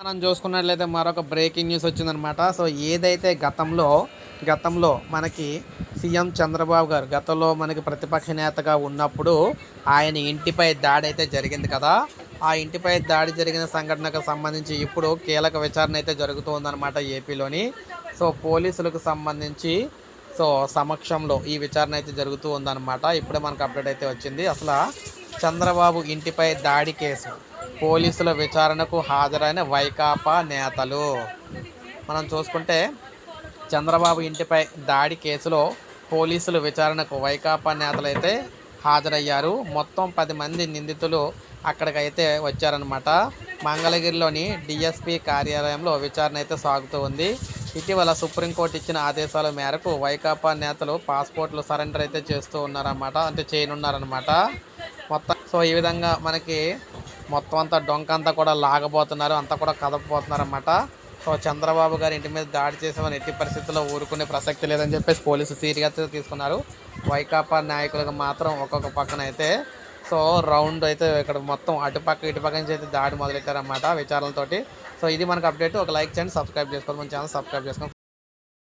మనం చూసుకున్నట్లయితే మరొక బ్రేకింగ్ న్యూస్ వచ్చిందనమాట సో ఏదైతే గతంలో గతంలో మనకి సీఎం చంద్రబాబు గారు గతంలో మనకి ప్రతిపక్ష నేతగా ఉన్నప్పుడు ఆయన ఇంటిపై దాడి అయితే జరిగింది కదా. ఆ ఇంటిపై దాడి జరిగిన సంఘటనకు సంబంధించి ఇప్పుడు కీలక విచారణ అయితే జరుగుతుందన్నమాట ఏపీలోని. సో పోలీసులకు సంబంధించి సో సమక్షంలో ఈ విచారణ అయితే జరుగుతూ ఉందన్నమాట. ఇప్పుడే మనకు అప్డేట్ అయితే వచ్చింది. అసలు చంద్రబాబు ఇంటిపై దాడి కేసు పోలీసుల విచారణకు హాజరైన వైకాపా నేతలు. మనం చూసుకుంటే చంద్రబాబు ఇంటిపై దాడి కేసులో పోలీసుల విచారణకు వైకాపా నేతలు అయితే హాజరయ్యారు. మొత్తం పది మంది నిందితులు అక్కడికైతే వచ్చారనమాట మంగళగిరిలోని డిఎస్పి కార్యాలయంలో విచారణ అయితే సాగుతూ ఉంది. ఇటీవల సుప్రీంకోర్టు ఇచ్చిన ఆదేశాల మేరకు వైకాపా నేతలు పాస్పోర్ట్లు సరెండర్ అయితే చేస్తూ ఉన్నారన్నమాట. అంటే చేయనున్నారనమాట మొత్తం సో ఈ విధంగా మనకి మొత్తం అంతా డొంక అంతా కూడా లాగబోతున్నారు అంతా కూడా కదపబోతున్నారు అన్నమాట సో చంద్రబాబు గారి ఇంటి మీద దాడి చేసామని ఎట్టి పరిస్థితుల్లో ఊరుకునే ప్రసక్తి లేదని చెప్పేసి పోలీసు సీరియస్గా తీసుకున్నారు. వైకాపా నాయకులకు మాత్రం ఒక్కొక్క పక్కన అయితే సో రౌండ్ అయితే ఇక్కడ మొత్తం అటుపక్క ఇటుపక్క నుంచి అయితే దాడి మొదలెట్టారన్నమాట విచారాలతోటి సో ఇది మనకు అప్డేట్. ఒక లైక్ చేయండి సబ్స్క్రైబ్ చేసుకోండి మన ఛానల్ సబ్స్క్రైబ్ చేసుకోండి.